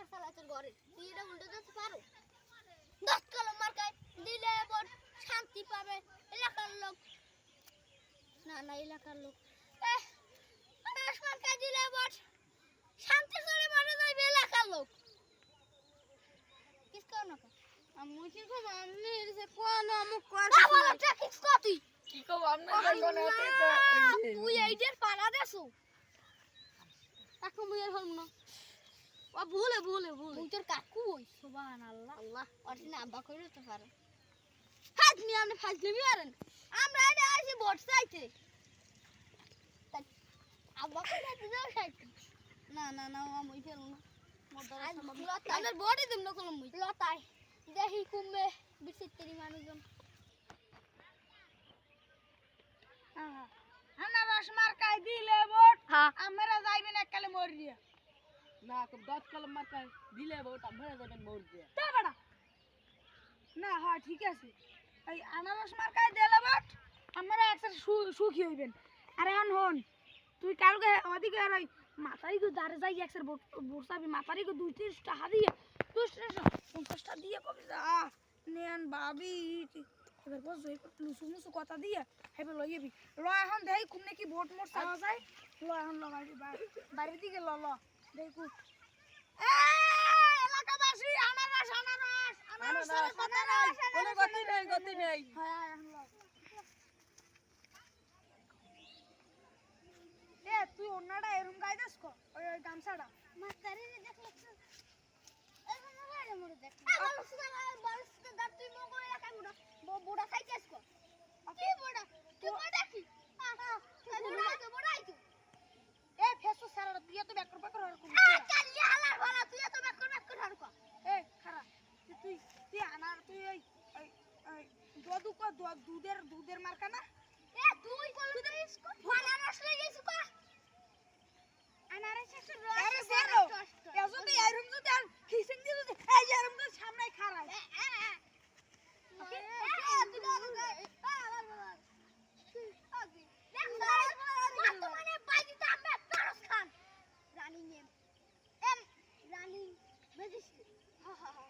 সংসার চালাতে ঘরে তুই এটা উল্টে দিতে পারো? দশ কলম মার্কায় দিলে এবার শান্তি পাবে এলাকার লোক। না না এলাকার লোক। দশ মার্কায় দিলে এবার শান্তি করে মারা যাবে এলাকার লোক। কিস কর না আমি কি করব আমি এসে কোন আমুক কর বাবা কিস কর তুই। কি আপনার কোন তুই এইটার পাড়া দেছো। তাকে মুই হল না ও ভুলে ভুলে ভুলে। তুই তোর কাকু ওই সুবহানাল্লাহ। আল্লাহ। অরিজিন আব্বা করে তো পারে। ফাজ নি আপনি ফাজ নিবি আরেন আমরা এটা আসি ভোট চাইতে। তা আব্বা করে দিও সাইতে। না না না আমি না। মোর দ্বারা আজ সম্ভব না। লতায় বডি দিম না কলম মুই। লতায়। দেখি কুমবে বিচিত্রি মানুষজন। আনারস মার্কাই দিলে ভোট হ্যাঁ। আমরা যাইবেন এককালে মরিয়া। না দশ কলম মার্কা দিলে ভোট আপনারা যাবেন ভোট দিয়ে। তা বেটা। না হ্যাঁ ঠিক আছে। এই আনারস মার্কাই দিলে ভোট আমরা একসাথে সুখী হইবেন। আর এখন হন, তুই কালকে ওদিকে আর ওই মাথারি গো দাঁড়ে যাই, একসাথে ভোট ভোট চাবি মাথারি গো দুই তিরিশ টাকা দিয়ে, দুই তিরিশ পঞ্চাশটা দিয়ে কবি যা। নেন বাবি এবার বস লুসু মুসু কথা দিয়ে হেবে লই যাবি ল এখন দেই কোন নাকি ভোট মোট চাওয়া যায়। ল এখন লগাইবি বাড়ির দিকে ল ল। দেখু এলাকাবাসী আনারস আনারস আনারস কথা নাই কোনো গতি নেই গতি নেই হ্যাঁ এখন ল এ তুই অন্যটা এরম গাই দেস কো ওই গামছাটা মাস্টারি দেখলে ভালো সুদা দাঁত তুই মগো এলাকায় বুড়া বুড়া খাইতেছ কো কি বুড়া কি বুড়া কি আহা বুড়া তো বুড়া আইতো এ ফেসু সারা দিয়ে তো বেকর বেকর আর কোন আ কালি হালার ভালা তুই তো বেকর বেকর হার কো এ খারা তুই তুই তুই ওই ওই ওই দদু কো দ- দুধের দুধের মার্কা না? এ তুই কোন দিস কো ভালা রসলে গেছিস কো। আনারে শেষ রস আরে বেরো এ যদি এরম যদি আর খিসিং দিয়ে যদি এই যে এরম সামনে Khan Rani name M Rani magistrate হা হা হা